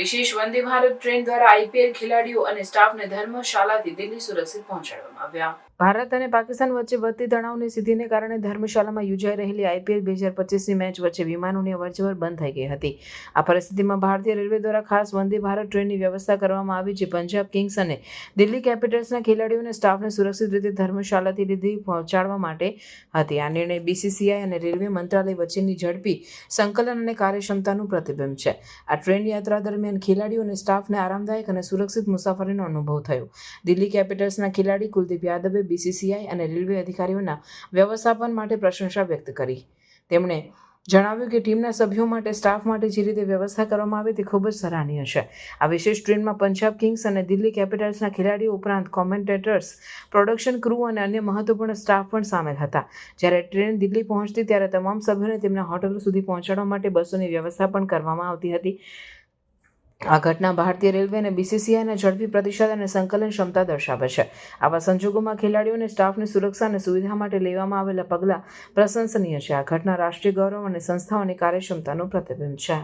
વિશેષ વંદે ભારત ટ્રેન દ્વારા આઈપીએલ ખેલાડીઓ અને સ્ટાફને ધર્મશાલાથી દિલ્હી સુરક્ષિત પહોંચાડવામાં આવ્યા. ભારત અને પાકિસ્તાન વચ્ચે વધતી તણાવની સ્થિતિને કારણે ધર્મશાલામાં યોજાઈ રહેલી આઈપીએલ બે હજાર પચીસની મેચ વચ્ચે વિમાનોની અવરજવર બંધ થઈ ગઈ હતી. આ પરિસ્થિતિમાં ભારતીય રેલવે દ્વારા ખાસ વંદે ભારત ટ્રેનની વ્યવસ્થા કરવામાં આવી જે પંજાબ કિંગ્સ અને દિલ્હી કેપિટલ્સના ખેલાડીઓ અને સ્ટાફને સુરક્ષિત રીતે ધર્મશાલાથી લીધી પહોંચાડવા માટે હતી. આ નિર્ણય બીસીસીઆઈ અને રેલવે મંત્રાલય વચ્ચેની ઝડપી સંકલન અને કાર્યક્ષમતાનું પ્રતિબિંબ છે. આ ટ્રેન યાત્રા દરમિયાન ખેલાડીઓ અને સ્ટાફને આરામદાયક અને સુરક્ષિત મુસાફરીનો અનુભવ થયો. દિલ્હી કેપિટલ્સના ખેલાડી કુલદીપ યાદવે બીસીસીઆઈ અને રેલવે અધિકારીઓના વ્યવસ્થાપન માટે પ્રશંસા વ્યક્ત કરી. તેમણે જણાવ્યું કે ટીમના સભ્યો માટે, સ્ટાફ માટે જે રીતે વ્યવસ્થા કરવામાં આવે તે ખૂબ જ સરાહનીય છે. આ વિશેષ ટ્રેનમાં પંજાબ કિંગ્સ અને દિલ્હી કેપિટલ્સના ખેલાડીઓ ઉપરાંત કોમેન્ટેટર્સ, પ્રોડક્શન ક્રૂ અને અન્ય મહત્વપૂર્ણ સ્ટાફ પણ સામેલ હતા. જ્યારે ટ્રેન દિલ્હી પહોંચતી, ત્યારે તમામ સભ્યોને તેમના હોટલો સુધી પહોંચાડવા માટે બસોની વ્યવસ્થા પણ કરવામાં આવતી હતી. આ ઘટના ભારતીય રેલવે અને બીસીસીઆઈના ઝડપી પ્રતિસાદ અને સંકલન ક્ષમતા દર્શાવે છે. આવા સંજોગોમાં ખેલાડીઓ અને સ્ટાફની સુરક્ષા અને સુવિધા માટે લેવામાં આવેલા પગલાં પ્રશંસનીય છે. આ ઘટના રાષ્ટ્રીય ગૌરવ અને સંસ્થાઓની કાર્યક્ષમતાનું પ્રતિબિંબ છે.